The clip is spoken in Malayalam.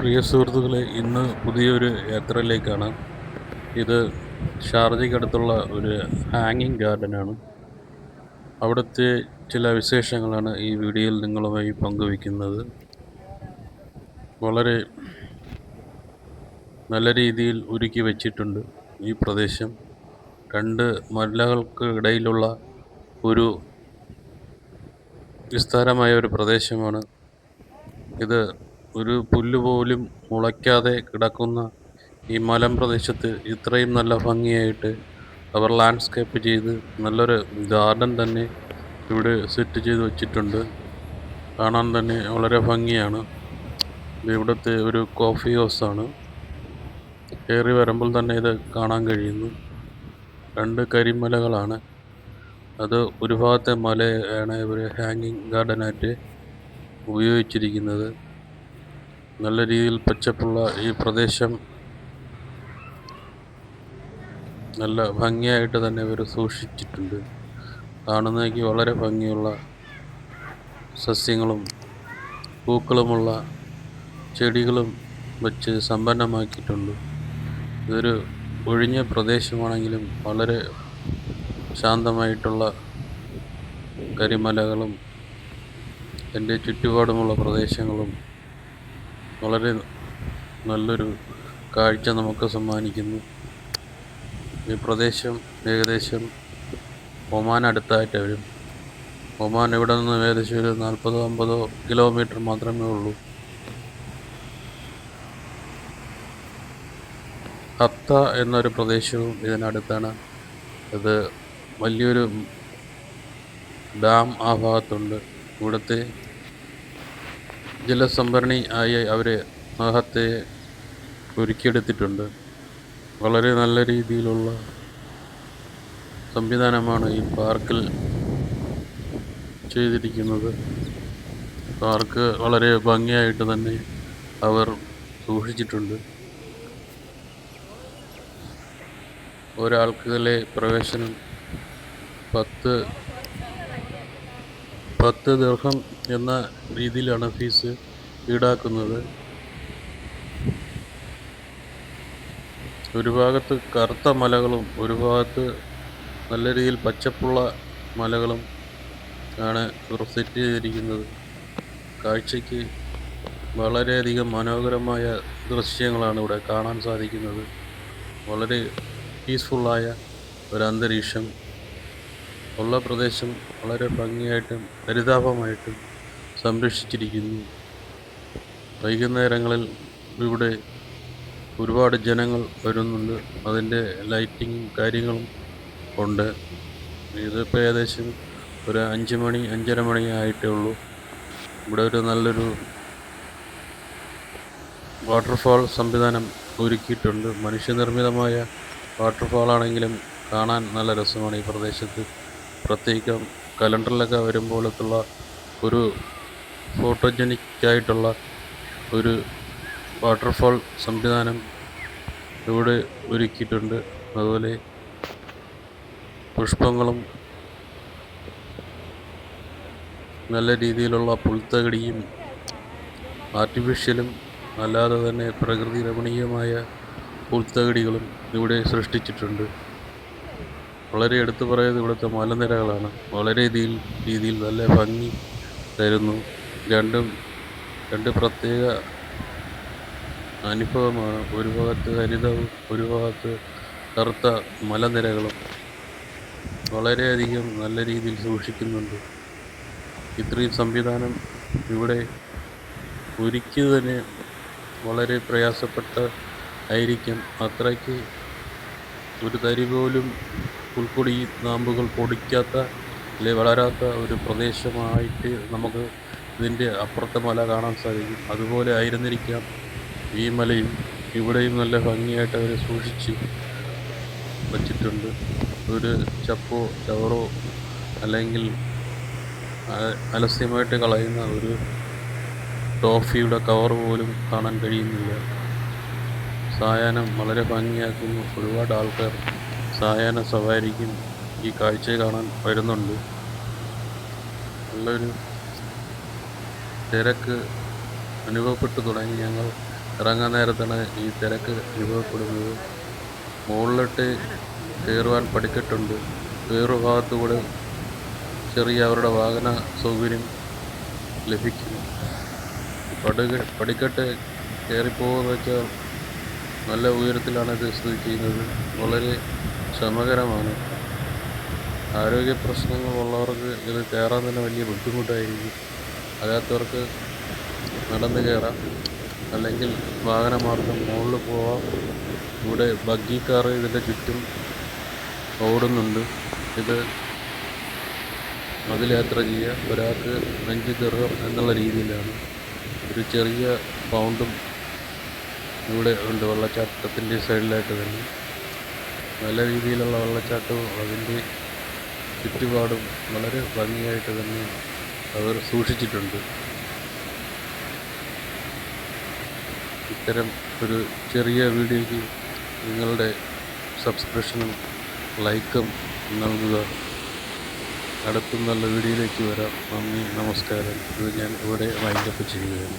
പ്രിയ സുഹൃത്തുക്കളെ ഇന്ന് പുതിയൊരു യാത്രയിലേക്കാണ്. ഇത് ഷാർജയ്ക്കടുത്തുള്ള ഒരു ഹാങ്ങിങ് ഗാർഡനാണ്. അവിടുത്തെ ചില വിശേഷങ്ങളാണ് ഈ വീഡിയോയിൽ നിങ്ങളുമായി പങ്കുവയ്ക്കുന്നത്. വളരെ നല്ല രീതിയിൽ ഒരുക്കി വച്ചിട്ടുണ്ട് ഈ പ്രദേശം. രണ്ട് മലകൾക്ക് ഇടയിലുള്ള ഒരു വിസ്താരമായ ഒരു പ്രദേശമാണ് ഇത്. ഒരു പുല്ല് പോലും മുളയ്ക്കാതെ കിടക്കുന്ന ഈ മലമ്പ്രദേശത്ത് ഇത്രയും നല്ല ഭംഗിയായിട്ട് അവർ ലാൻഡ്സ്കേപ്പ് ചെയ്ത് നല്ലൊരു ഗാർഡൻ തന്നെ ഇവിടെ സെറ്റ് ചെയ്ത് വച്ചിട്ടുണ്ട്. കാണാൻ തന്നെ വളരെ ഭംഗിയാണ്. ഇവിടുത്തെ ഒരു കോഫി ഹൗസാണ് കയറി വരുമ്പോൾ തന്നെ ഇത് കാണാൻ കഴിയുന്നു. രണ്ട് കരിമലകളാണ്. അത് ഒരു ഭാഗത്തെ മലയാണ് ഇവർ ഹാങ്ങിങ് ഗാർഡനായിട്ട് ഉപയോഗിച്ചിരിക്കുന്നത്. നല്ല രീതിയിൽ പച്ചപ്പുള്ള ഈ പ്രദേശം നല്ല ഭംഗിയായിട്ട് തന്നെ ഇവർ സൂക്ഷിച്ചിട്ടുണ്ട്. കാണുന്നതിക്ക് വളരെ ഭംഗിയുള്ള സസ്യങ്ങളും പൂക്കളുമുള്ള ചെടികളും വെച്ച് സമ്പന്നമാക്കിയിട്ടുണ്ട്. ഇതൊരു ഒഴിഞ്ഞ പ്രദേശമാണെങ്കിലും വളരെ ശാന്തമായിട്ടുള്ള കരിമലകളും എന്റെ ചുറ്റുപാടുമുള്ള പ്രദേശങ്ങളും വളരെ നല്ലൊരു കാഴ്ച നമുക്ക് സമ്മാനിക്കുന്നു. ഈ പ്രദേശം ഏകദേശം ഒമാൻ അടുത്തായിട്ട് വരും ഒമാൻ ഇവിടെ നിന്ന് ഏകദേശം ഒരു നാൽപ്പതോ അമ്പതോ കിലോമീറ്റർ മാത്രമേ ഉള്ളൂ. ഹത്ത എന്നൊരു പ്രദേശവും ഇതിനടുത്താണ്. ഇത് വലിയൊരു ഡാം ആ ഭാഗത്തുണ്ട്. ഇവിടുത്തെ ജലസംഭരണി ആയി അവർ മഹത്തെ ഒരുക്കിയെടുത്തിട്ടുണ്ട്. വളരെ നല്ല രീതിയിലുള്ള സംവിധാനമാണ് ഈ പാർക്കിൽ ചെയ്തിരിക്കുന്നത്. പാർക്ക് വളരെ ഭംഗിയായിട്ട് തന്നെ അവർ സൂക്ഷിച്ചിട്ടുണ്ട്. ഒരാൾക്കിതിലെ പ്രവേശനം പത്ത് പത്ത് ദീർഘം എന്ന രീതിയിലാണ് ഫീസ് ഈടാക്കുന്നത്. ഒരു ഭാഗത്ത് കറുത്ത മലകളും ഒരു ഭാഗത്ത് നല്ല രീതിയിൽ പച്ചപ്പുള്ള മലകളും ആണ് ഇവർ സെറ്റ് ചെയ്തിരിക്കുന്നത്. കാഴ്ചയ്ക്ക് വളരെയധികം മനോഹരമായ ദൃശ്യങ്ങളാണ് ഇവിടെ കാണാൻ സാധിക്കുന്നത്. വളരെ പീസ്ഫുള്ളായ ഒരു അന്തരീക്ഷം ഉള്ള പ്രദേശം വളരെ ഭംഗിയായിട്ടും ഹരിതാഭമായിട്ടും സംരക്ഷിച്ചിരിക്കുന്നു. വൈകുന്നേരങ്ങളിൽ ഇവിടെ ഒരുപാട് ജനങ്ങൾ വരുന്നുണ്ട്. അതിന്റെ ലൈറ്റിങ്ങും കാര്യങ്ങളും ഉണ്ട്. ഇതിപ്പോൾ ഏകദേശം ഒരു അഞ്ച് മണി അഞ്ചര മണി ആയിട്ടേ ഉള്ളൂ. ഇവിടെ ഒരു നല്ലൊരു വാട്ടർഫാൾ സംവിധാനം ഒരുക്കിയിട്ടുണ്ട്. മനുഷ്യനിർമ്മിതമായ വാട്ടർഫാളാണെങ്കിലും കാണാൻ നല്ല രസമാണ് ഈ പ്രദേശത്ത്. പ്രത്യേകം കലണ്ടറിലൊക്കെ വരുമ്പോഴത്തുള്ള ഒരു ഫോട്ടോജനിക് ആയിട്ടുള്ള ഒരു വാട്ടർഫാൾ സംവിധാനം ഇവിടെ ഒരുക്കിയിട്ടുണ്ട്. അതുപോലെ പുഷ്പങ്ങളും നല്ല രീതിയിലുള്ള പുൽത്തകടിയും ആർട്ടിഫിഷ്യലും അല്ലാതെ തന്നെ പ്രകൃതി രമണീയമായ പുൽത്തകടികളും ഇവിടെ സൃഷ്ടിച്ചിട്ടുണ്ട്. വളരെ എടുത്തു പറയുന്നത് ഇവിടുത്തെ മലനിരകളാണ്. വളരെ രീതിയിൽ രീതിയിൽ നല്ല ഭംഗി തരുന്നു. രണ്ടും രണ്ട് പ്രത്യേക അനുഭവമാണ്. ഒരു ഭാഗത്ത് ഹരിതവും ഒരു ഭാഗത്ത് കറുത്ത മലനിരകളും വളരെയധികം നല്ല രീതിയിൽ സൂക്ഷിക്കുന്നുണ്ട്. ഇത്രയും സംവിധാനം ഇവിടെ ഒരുക്കി തന്നെ വളരെ പ്രയാസപ്പെട്ട ആയിരിക്കും. അത്രയ്ക്ക് ഒരു തരി പോലും പുൽക്കൊടി നാമ്പുകൾ പൊടിക്കാത്ത അല്ലെ വളരാത്ത ഒരു പ്രദേശമായിട്ട് നമുക്ക് ഇതിന്റെ അപ്പുറത്തെ മല കാണാൻ സാധിക്കും. അതുപോലെ ആയിരുന്നിരിക്കാം ഈ മലയും. ഇവിടെയും നല്ല ഭംഗിയായിട്ട് അവർ സൂക്ഷിച്ച് വച്ചിട്ടുണ്ട്. ഒരു ചപ്പോ ചവറോ അല്ലെങ്കിൽ അലസ്യമായിട്ട് കളയുന്ന ഒരു ടോഫിയുടെ കവർ പോലും കാണാൻ കഴിയുന്നില്ല. സായാഹ്നം വളരെ ഭംഗിയാക്കുന്നു. ഒരുപാട് ആൾക്കാർ സായാഹ്ന സവാരിക്കും ഈ കാഴ്ച കാണാൻ വരുന്നുണ്ട്. നല്ലൊരു തിരക്ക് അനുഭവപ്പെട്ടു തുടങ്ങി. ഞങ്ങൾ ഇറങ്ങാൻ നേരത്താണ് ഈ തിരക്ക് അനുഭവപ്പെടുന്നത്. മുകളിലോട്ട് കയറുവാൻ പടിക്കെട്ടുണ്ട്. വേറൊരു ഭാഗത്തുകൂടെ ചെറിയ അവരുടെ വാഹന സൗകര്യം ലഭിക്കും. പടുക പടിക്കെട്ട് കയറിപ്പോകുമെന്ന് വെച്ചാൽ നല്ല ഉയരത്തിലാണ് ഇത് സ്ഥിതി ചെയ്യുന്നത്. വളരെ ശ്രമകരമാണ്. ആരോഗ്യ പ്രശ്നങ്ങളുള്ളവർക്ക് ഇത് കയറാൻ തന്നെ വലിയ ബുദ്ധിമുട്ടായിരിക്കും. അല്ലാത്തവർക്ക് നടന്ന് കയറാം അല്ലെങ്കിൽ വാഹനമാർഗം മുകളിൽ പോവാം. ഇവിടെ ബഗ്ഗി കാർ ഇതിന്റെ ചുറ്റും ഓടുന്നുണ്ട്. ഇത് അതിൽ യാത്ര ചെയ്യുക. ഒരാൾക്ക് അഞ്ച് ദിർഹം എന്നുള്ള രീതിയിലാണ്. ഒരു ചെറിയ ഫൗണ്ടും ഇവിടെ ഉണ്ട് വെള്ളച്ചാട്ടത്തിന്റെ സൈഡിലായിട്ട് തന്നെ നല്ല രീതിയിലുള്ള വെള്ളച്ചാട്ടവും അതിന്റെ ചുറ്റുപാടും വളരെ ഭംഗിയായിട്ട് തന്നെ അവർ സൂക്ഷിച്ചിട്ടുണ്ട്. ഇത്തരം ഒരു ചെറിയ വീഡിയോയ്ക്ക് നിങ്ങളുടെ സബ്സ്ക്രിപ്ഷനും ലൈക്കും നൽകുക. അടുത്തും നല്ല വീഡിയോയിലേക്ക് വരാം. നന്ദി നമസ്കാരം. ഇത് ഞാൻ ഇവിടെ വൈൻഡപ്പ് ചെയ്യുകയാണ്.